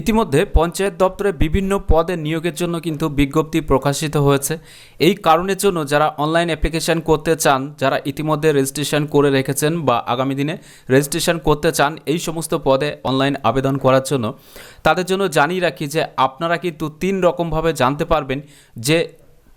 ইতিমধ্যে পঞ্চায়েত দপ্তরে বিভিন্ন পদে নিয়োগের জন্য কিন্তু বিজ্ঞপ্তি প্রকাশিত হয়েছে। এই কারণের জন্য যারা অনলাইন অ্যাপ্লিকেশন করতে চান, যারা ইতিমধ্যে রেজিস্ট্রেশন করে রেখেছেন বা আগামী দিনে রেজিস্ট্রেশন করতে চান, এই সমস্ত পদে অনলাইন আবেদন করার জন্য তাদের জন্য জানিয়ে রাখি যে আপনারা কিন্তু তিন রকমভাবে জানতে পারবেন যে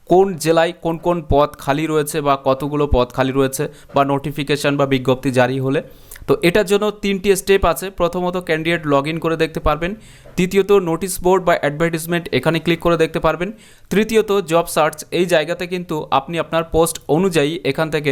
কোন জেলায় কোন কোন পদ খালি রয়েছে বা কতগুলো পদ খালি রয়েছে বা নোটিফিকেশন বা বিজ্ঞপ্তি জারি হলে। তো এটার জন্য তিনটি স্টেপ আছে। প্রথমত ক্যান্ডিডেট লগ করে দেখতে পারবেন। দ্বিতীয়ত নোটিশ বোর্ড বা অ্যাডভার্টিজমেন্ট এখানে ক্লিক করে দেখতে পারবেন। তৃতীয়ত জব সার্চ এই জায়গাতে কিন্তু আপনি আপনার পোস্ট অনুযায়ী এখান থেকে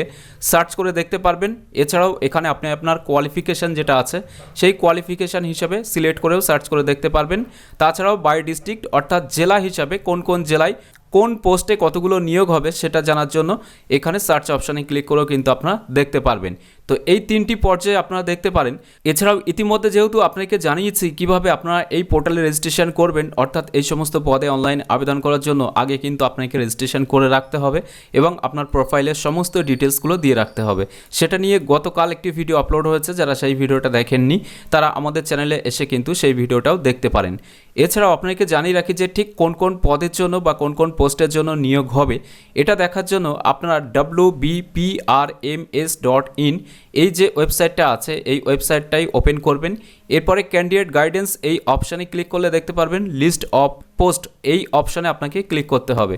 সার্চ করে দেখতে পারবেন। এছাড়াও এখানে আপনি আপনার কোয়ালিফিকেশান যেটা আছে, সেই কোয়ালিফিকেশান হিসাবে সিলেক্ট করেও সার্চ করে দেখতে পারবেন। তাছাড়াও বাই ডিস্ট্রিক্ট অর্থাৎ জেলা হিসাবে কোন কোন জেলায় কোন পোস্টে কতগুলো নিয়োগ হবে সেটা জানার জন্য এখানে সার্চ অপশানে ক্লিক করেও কিন্তু আপনারা দেখতে পারবেন। তো এই তিনটি পর্যায়ে আপনারা দেখতে পারেন। এছাড়াও ইতিমধ্যে যেহেতু আপনাকে জানিয়েছি কীভাবে আপনারা এই পোর্টালে রেজিস্ট্রেশন করবেন, অর্থাৎ এই সমস্ত পদে অনলাইন আবেদন করার জন্য আগে কিন্তু আপনাকে রেজিস্ট্রেশন করে রাখতে হবে এবং আপনার প্রোফাইলের সমস্ত ডিটেলসগুলো দিয়ে রাখতে হবে। সেটা নিয়ে গতকাল একটি ভিডিও আপলোড হয়েছে, যারা সেই ভিডিওটা দেখেননি, তারা আমাদের চ্যানেলে এসে কিন্তু সেই ভিডিওটাও দেখতে পারেন। এছাড়াও আপনাকে জানিয়ে রাখি যে ঠিক কোন কোন পদের জন্য বা কোন কোন পোস্টের জন্য নিয়োগ হবে, এটা দেখার জন্য আপনারা ডাব্লু বিপিআরএমএস ডট ইন এই যে ওয়েবসাইটটা আছে, এই ওয়েবসাইটটাই ওপেন করবেন। এরপরে ক্যান্ডিডেট গাইডেন্স এই অপশানে ক্লিক করলে দেখতে পারবেন লিস্ট অফ পোস্ট এই অপশানে আপনাকে ক্লিক করতে হবে।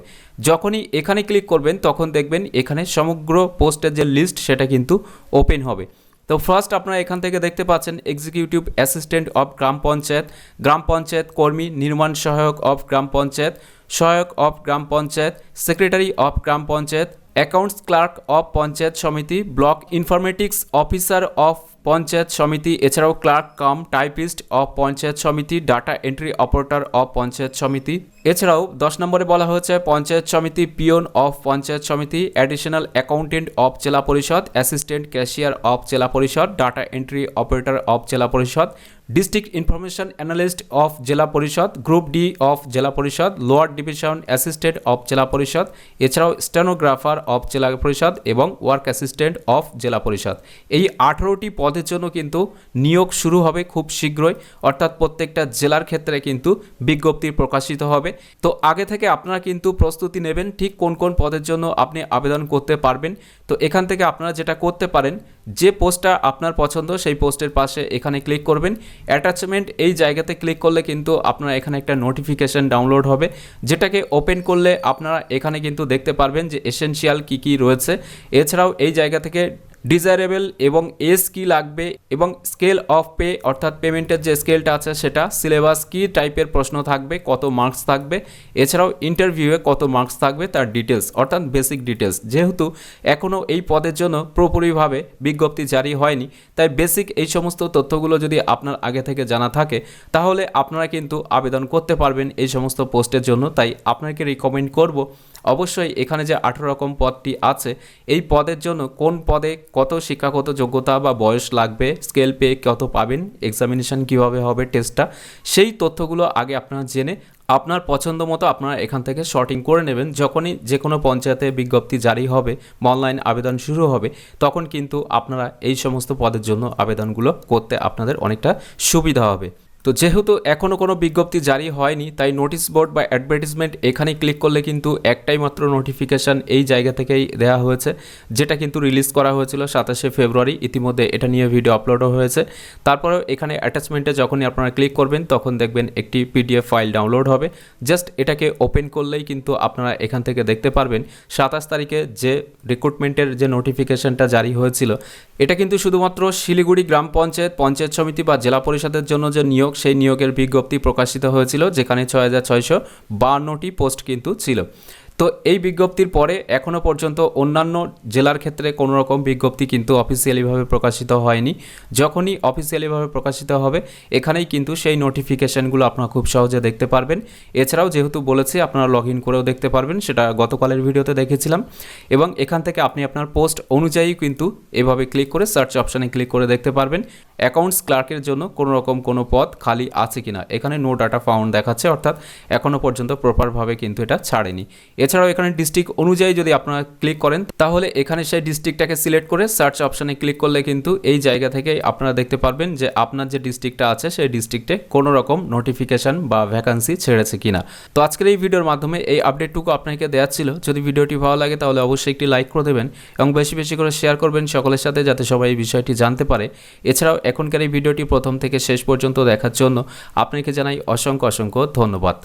যখনই এখানে ক্লিক করবেন, তখন দেখবেন এখানে সমগ্র পোস্টের যে লিস্ট সেটা কিন্তু ওপেন হবে। তো ফার্স্ট আপনারা এখান থেকে দেখতে পাচ্ছেন executive assistant of gram panchayat gram panchayat কর্মী নির্মাণ সহায়ক অফ গ্রাম পঞ্চায়েত, সহায়ক of gram panchayat secretary of gram panchayat accounts clerk of panchayat samiti block informatics officer of panchayat samiti, এছাড়াও clerk, cum, typist of panchayat samiti, data entry operator of panchayat samiti. এছাড়াও দশ নম্বরে বলা হয়েছে, পঞ্চায়েত সমিতি peon of panchayat samiti additional accountant of জেলা parishad assistant cashier of জেলা parishad, data entry operator of জেলা parishad district information analyst of জেলা পরিষদ গ্রুপ ডি অফ জেলা parishad lower division assistant of জেলা পরিষদ, এছাড়াও স্টেনোগ্রাফার অফ জেলা পরিষদ এবং ওয়ার্ক অ্যাসিস্ট্যান্ট অফ জেলা পরিষদ। এই আঠেরোটি পদের জন্য কিন্তু নিয়োগ শুরু হবে খুব শীঘ্রই, অর্থাৎ প্রত্যেকটা জেলার ক্ষেত্রে কিন্তু বিজ্ঞপ্তি প্রকাশিত হবে। তো আগে থেকে আপনারা কিন্তু প্রস্তুতি নেবেন ঠিক কোন কোন পদের জন্য আপনি আবেদন করতে পারবেন। তো এখান থেকে আপনারা যেটা করতে পারেন, যে পোস্টটা আপনার পছন্দ সেই পোস্টের পাশে এখানে ক্লিক করবেন। অ্যাটাচমেন্ট এই জায়গাতে ক্লিক করলে কিন্তু আপনার এখানে একটা নোটিফিকেশান ডাউনলোড হবে, যেটাকে ওপেন করলে আপনারা এখানে কিন্তু দেখতে পারবেন যে এসেনশিয়াল কী কী রয়েছে। এছাড়াও এই জায়গা থেকে ডিজায়ারেবল এবং এস কি লাগবে এবং স্কেল অফ পে অর্থাৎ পেমেন্টের যে স্কেলটা আছে সেটা সিলেবাস কি টাইপের প্রশ্ন থাকবে, কত মার্কস থাকবে, এছাড়াও ইন্টারভিউয়ে কত মার্কস থাকবে তার ডিটেলস অর্থাৎ বেসিক ডিটেলস যেহেতু এখনও এই পদের জন্য পুরোপুরিভাবে বিজ্ঞপ্তি জারি হয়নি, তাই বেসিক এই সমস্ত তথ্যগুলো যদি আপনার আগে থেকে জানা থাকে, তাহলে আপনারা কিন্তু আবেদন করতে পারবেন এই সমস্ত পোস্টের জন্য। তাই আপনাকে রিকমেন্ড করব অবশ্যই এখানে যে আঠেরো রকম পদটি আছে, এই পদের জন্য কোন পদে কত শিক্ষাগত যোগ্যতা বা বয়স লাগবে স্কেল পে কত পাবেন এক্সামিনেশন কীভাবে হবে টেস্টটা সেই তথ্যগুলো আগে আপনারা জেনে আপনার পছন্দ মতো আপনারা এখান থেকে শর্টিং করে নেবেন। যখনই যে কোনো পঞ্চায়েতে বিজ্ঞপ্তি জারি হবে অনলাইন আবেদন শুরু হবে, তখন কিন্তু আপনারা এই সমস্ত পদের জন্য আবেদনগুলো করতে আপনাদের অনেকটা সুবিধা হবে। তো যেহেতু এখনও কোনো বিজ্ঞপ্তি জারি হয়নি, তাই নোটিশ বোর্ড বা অ্যাডভার্টিজমেন্ট এখানে ক্লিক করলে কিন্তু একটাই মাত্র নোটিফিকেশান এই জায়গা থেকেই দেওয়া হয়েছে, যেটা কিন্তু রিলিজ করা হয়েছিল সাতাশে ফেব্রুয়ারি। ইতিমধ্যে এটা নিয়ে ভিডিও আপলোডও হয়েছে। তারপরেও এখানে অ্যাটাচমেন্টে যখনই আপনারা ক্লিক করবেন, তখন দেখবেন একটি পিডিএফ ফাইল ডাউনলোড হবে। জাস্ট এটাকে ওপেন করলেই কিন্তু আপনারা এখান থেকে দেখতে পারবেন সাতাশ তারিখে যে রিক্রুটমেন্টের যে নোটিফিকেশানটা জারি হয়েছিল, এটা কিন্তু শুধুমাত্র শিলিগুড়ি গ্রাম পঞ্চায়েত পঞ্চায়েত সমিতি বা জেলা পরিষদের জন্য যে নিয়োগ সেই নিয়োগের বিজ্ঞপ্তি প্রকাশিত হয়েছিল যেখানে ছয় হাজার ছয়শো বান্নটি পোস্ট কিন্তু ছিল। তো এই বিজ্ঞপ্তির পরে এখনও পর্যন্ত অন্যান্য জেলার ক্ষেত্রে কোনো রকম বিজ্ঞপ্তি কিন্তু অফিসিয়ালিভাবে প্রকাশিত হয়নি। যখনই অফিসিয়ালিভাবে প্রকাশিত হবে, এখানেই কিন্তু সেই নোটিফিকেশানগুলো আপনারা খুব সহজে দেখতে পারবেন। এছাড়াও যেহেতু বলেছি, আপনারা লগ ইন করেও দেখতে পারবেন, সেটা গতকালের ভিডিওতে দেখেছিলাম। এবং এখান থেকে আপনি আপনার পোস্ট অনুযায়ী কিন্তু এভাবে ক্লিক করে সার্চ অপশানে ক্লিক করে দেখতে পারবেন। অ্যাকাউন্টস ক্লার্কের জন্য কোনো রকম কোনো পদ খালি আছে কিনা। এখানে নো ডাটা ফাউন্ড দেখাচ্ছে, অর্থাৎ এখনও পর্যন্ত প্রপারভাবে কিন্তু এটা ছাড়েনি। এছাড়াও এখানে ডিস্ট্রিক্ট অনুযায়ী যদি আপনারা ক্লিক করেন, তাহলে এখানে সেই ডিস্ট্রিক্টটাকে সিলেক্ট করে সার্চ অপশানে ক্লিক করলে কিন্তু এই জায়গা থেকে আপনারা দেখতে পারবেন যে আপনার যে ডিস্ট্রিক্টটা আছে, সেই ডিস্ট্রিক্টে কোনো রকম নোটিফিকেশন বা ভ্যাকান্সি ছেড়েছে কিনা। তো আজকের এই ভিডিওর মাধ্যমে এই আপডেটটুকু আপনাকে দেওয়া ছিল। যদি ভিডিওটি ভালো লাগে, তাহলে অবশ্যই একটি লাইক করে দেবেন এবং বেশি বেশি করে শেয়ার করবেন সকলের সাথে যাতে সবাই এই বিষয়টি জানতে পারে। এছাড়াও এখনকার এই ভিডিওটি প্রথম থেকে শেষ পর্যন্ত দেখার জন্য আপনাকে জানাই অসংখ্য অসংখ্য ধন্যবাদ।